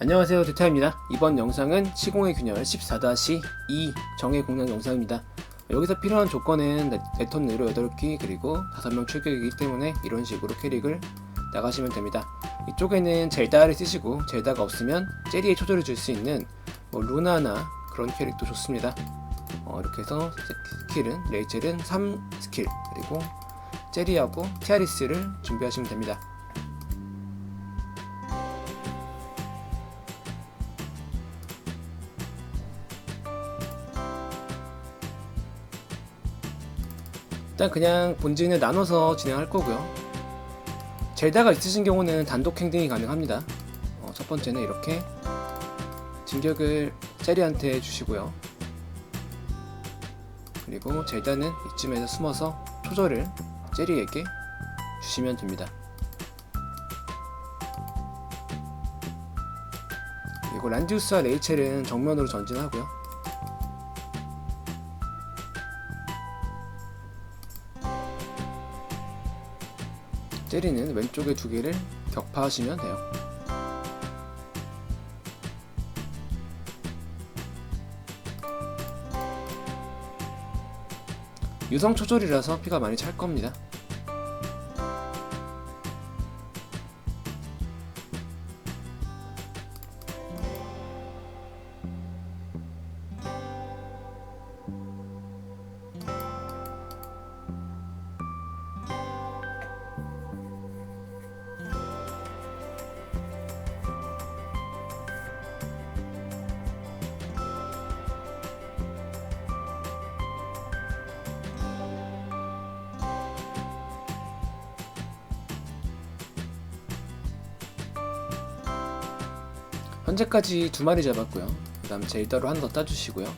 안녕하세요 드타입니다. 이번 영상은 시공의 균열 14-2 정의 공략 영상입니다. 여기서 필요한 조건은 네- 네턴 네로 8기 그리고 5명 출격이기 때문에 이런 식으로 캐릭을 나가시면 됩니다. 이쪽에는 젤다를 쓰시고 젤다가 없으면 제리에 초조를 줄 수 있는 뭐 루나나 그런 캐릭도 좋습니다. 어, 이렇게 해서 스킬은 레이첼은 3스킬 그리고 제리하고 티아리스를 준비하시면 됩니다 일단 그냥 본진을 나눠서 진행할 거고요. 젤다가 있으신 경우는 단독 행동이 가능합니다. 어, 첫 번째는 이렇게 진격을 제리한테 주시고요. 그리고 젤다는 이쯤에서 숨어서 초절을 제리에게 주시면 됩니다. 그리고 란디우스와 레이첼은 정면으로 전진하고요. 제리는 왼쪽에 두 개를 격파하시면 돼요. 유성 초절이라서 피가 많이 찰 겁니다. 현재까지 두 마리 잡았고요. 그 다음 제이더로 하나 더 따주시고요.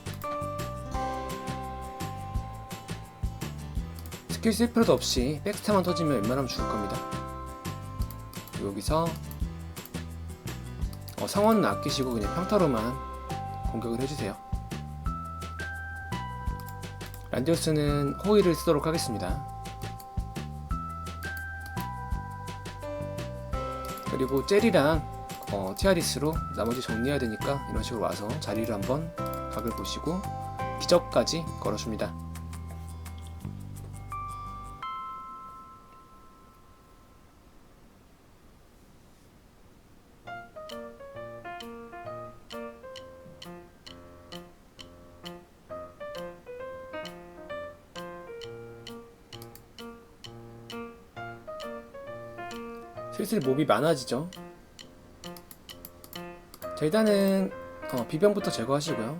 스킬 쓸 필요도 없이 백스타만 터지면 웬만하면 죽을 겁니다. 여기서 어, 상원은 아끼시고 그냥 평타로만 공격을 해주세요. 란디오스는 호의를 쓰도록 하겠습니다. 그리고 젤이랑 어, 티아리스로 나머지 정리해야 되니까 이런 식으로 와서 자리를 한번 각을 보시고 기적까지 걸어줍니다. 슬슬 몹이 많아지죠. 자, 일단은 어, 비병부터 제거하시고요.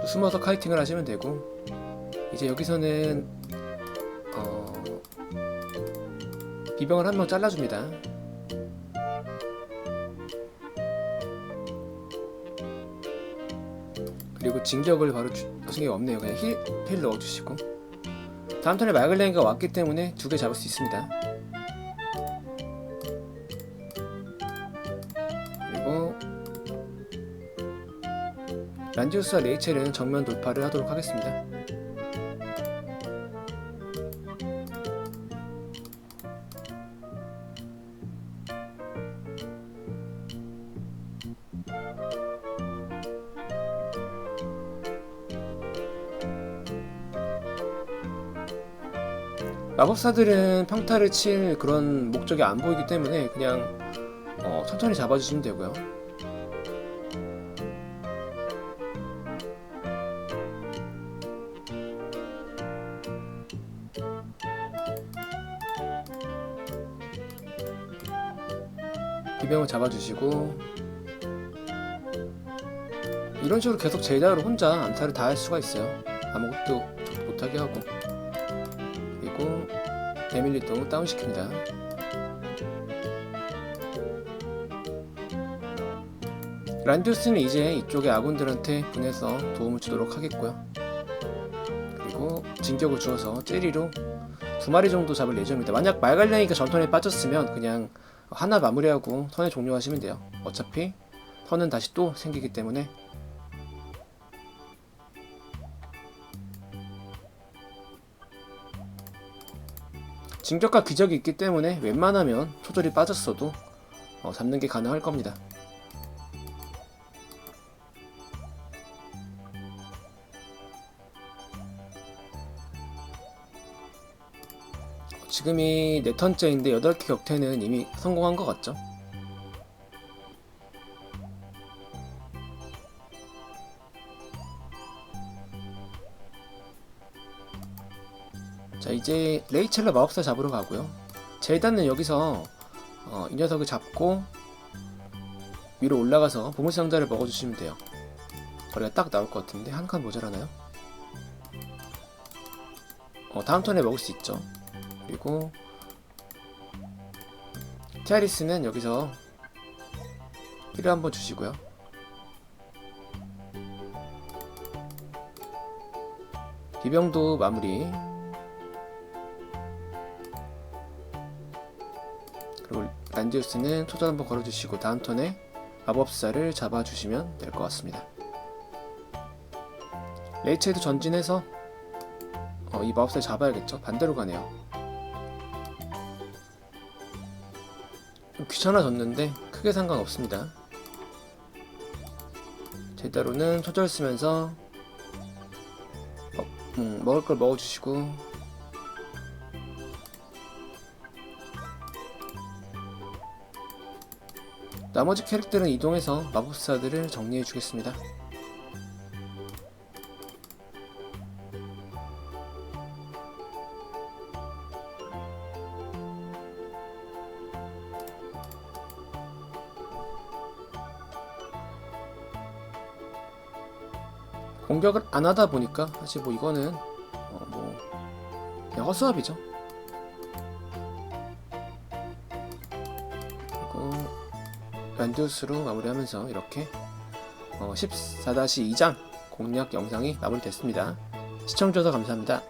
또 숨어서 카이팅을 하시면 되고 이제 여기서는 어, 비병을 한 명 잘라줍니다. 그리고 진격을 바로 주, 하신 게 없네요. 그냥 힐, 힐 넣어주시고 다음 턴에 마글렌이가 왔기 때문에 두 개 잡을 수 있습니다. 란디우스와 레이첼은 정면 돌파를 하도록 하겠습니다. 마법사들은 평타를 칠 그런 목적이 안 보이기 때문에 그냥 어, 천천히 잡아주시면 되고요. 비병을 잡아주시고 이런 식으로 계속 제자로 혼자 암살을 다 할 수가 있어요. 아무것도 못하게 하고 그리고 에밀리도 다운시킵니다. 란디우스는 이제 이쪽에 아군들한테 보내서 도움을 주도록 하겠고요. 그리고 진격을 주어서 젤리로 두 마리 정도 잡을 예정입니다. 만약 말갈량이가 전턴에 빠졌으면 그냥 하나 마무리하고 턴을 종료하시면 돼요. 어차피 턴은 다시 또 생기기 때문에 징적과 기적이 있기 때문에 웬만하면 초절이 빠졌어도 어, 잡는 게 가능할 겁니다. 지금이 네 턴째인데 8개 격퇴는 이미 성공한 것 같죠? 자 이제 레이첼러 마법사 잡으러 가고요 제이단은 여기서 어, 이 녀석을 잡고 위로 올라가서 보물상자를 먹어주시면 돼요 거리가 딱 나올 것 같은데 한 칸 모자라나요? 어, 다음 턴에 먹을 수 있죠 그리고 티아리스는 여기서 힐을 한번 주시고요 비병도 마무리 그리고 란디우스는 초전 한번 걸어주시고 다음 턴에 마법사를 잡아주시면 될 것 같습니다. 레이첼도 전진해서 어, 이 마법사를 잡아야겠죠? 반대로 가네요. 좀 귀찮아졌는데 크게 상관없습니다. 제대로는 초절 쓰면서 어, 음, 먹을 걸 먹어주시고 나머지 캐릭터는 이동해서 마법사들을 정리해 주겠습니다. 공격을 안 하다 보니까 사실 뭐 이거는 어, 뭐 그냥 허수아비죠. 그리고 란디우스로 마무리하면서 이렇게 어, 14-2장 공략 영상이 마무리됐습니다. 시청해주셔서 감사합니다.